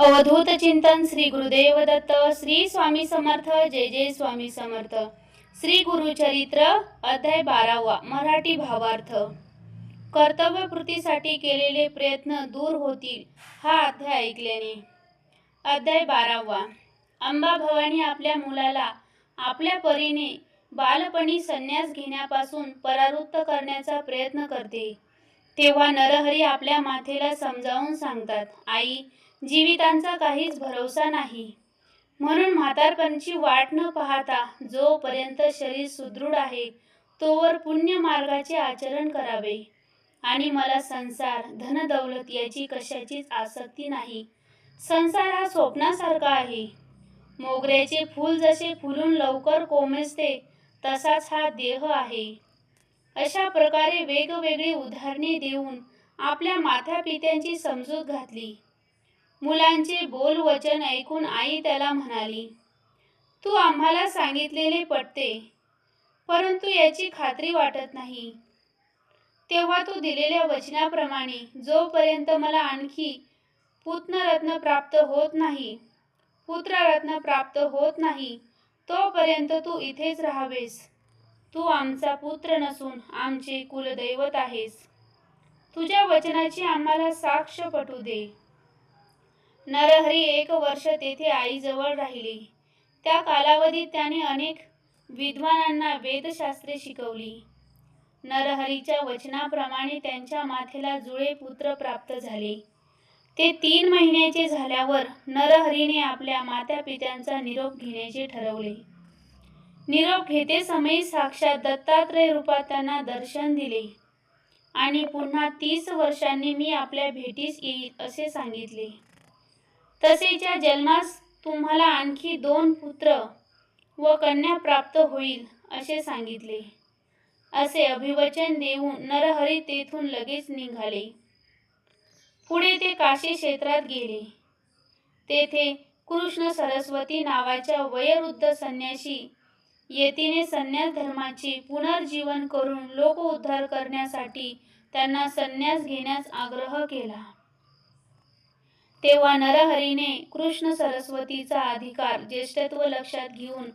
अवधूत चिंतन श्री गुरुदेव दत्त श्री स्वामी समर्थ जय जय स्वामी समर्थ. श्री गुरुचरित्र अध्याय बारावा मराठी भावार्थ. कर्तव्यपूर्तीसाठी केलेले प्रयत्न दूर होतील हा अध्याय ऐकल्याने. अध्याय बारावा अंबा भवानी आपल्या मुलाला आपल्या परीने बालपणी संन्यास घेण्यापासून परावृत्त करण्याचा प्रयत्न करते. तेव्हा नरहरी आपल्या माथेला समजावून सांगतात आई जीवितांचा काहीच भरोसा नाही. म्हणून म्हातारपणची वाट न पाहता जोपर्यंत शरीर सुदृढ आहे तोवर पुण्य मार्गाचे आचरण करावे. आणि मला संसार धनदौलत याची कशाचीच आसक्ती नाही. संसार हा स्वप्नासारखा आहे. मोगऱ्याचे फूल जसे फुलून लवकर कोमेजते तसाच हा देह आहे. अशा प्रकारे वेगवेगळी उदाहरणे देऊन आपल्या मातापित्यांची समजूत घातली. मुलांचे बोल वचन ऐकून आई त्याला म्हणाली तू आम्हाला सांगितलेले पटते परंतु याची खात्री वाटत नाही. तेव्हा तू दिलेल्या वचनाप्रमाणे जोपर्यंत मला आणखी पुत्ररत्न प्राप्त होत नाही पुत्ररत्न प्राप्त होत नाही तोपर्यंत तू इथेच राहावेस. तू आमचा पुत्र नसून आमचे कुलदैवत आहेस. तुझ्या वचनाची आम्हाला साक्ष पटू दे. नरहरी एक वर्ष तेथे आईजवळ राहिली. त्या कालावधीत त्याने अनेक विद्वानांना वेदशास्त्रे शिकवली. नरहरीच्या वचनाप्रमाणे त्यांच्या माथेला जुळे पुत्र प्राप्त झाले. ते तीन महिन्याचे झाल्यावर नरहरीने आपल्या मात्या पित्यांचा निरोप घेण्याचे ठरवले. निरोप घेते समयी साक्षात दत्तात्रय रूपात त्यांना दर्शन दिले. आणि पुन्हा तीस वर्षांनी मी आपल्या भेटीस येईल असे सांगितले. तसेच्या जन्मास तुम्हाला आणखी दोन पुत्र व कन्या प्राप्त होईल असे सांगितले. असे अभिवचन देऊन नरहरी तेथून लगेच निघाले. पुढे ते काशी क्षेत्रात गेले. तेथे कृष्ण सरस्वती नावाच्या वयोवृद्ध संन्याशी येतीने संन्यास धर्माचे पुनर्जीवन करून लोक उद्धार करण्यासाठी त्यांना संन्यास घेण्यास आग्रह केला. तेव्हा नरहरीने कृष्ण सरस्वतीचा अधिकार ज्येष्ठत्व लक्षात घेऊन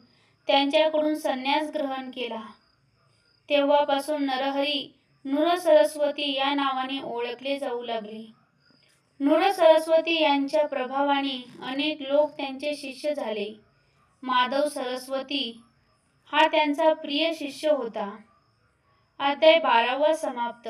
त्यांच्याकडून संन्यास ग्रहण केला. तेव्हापासून नरहरी नृर सरस्वती या नावाने ओळखले जाऊ लागले. नृर सरस्वती यांच्या प्रभावाने अनेक लोक त्यांचे शिष्य झाले. माधव सरस्वती हा त्यांचा प्रिय शिष्य होता. अध्याय बारावा समाप्त.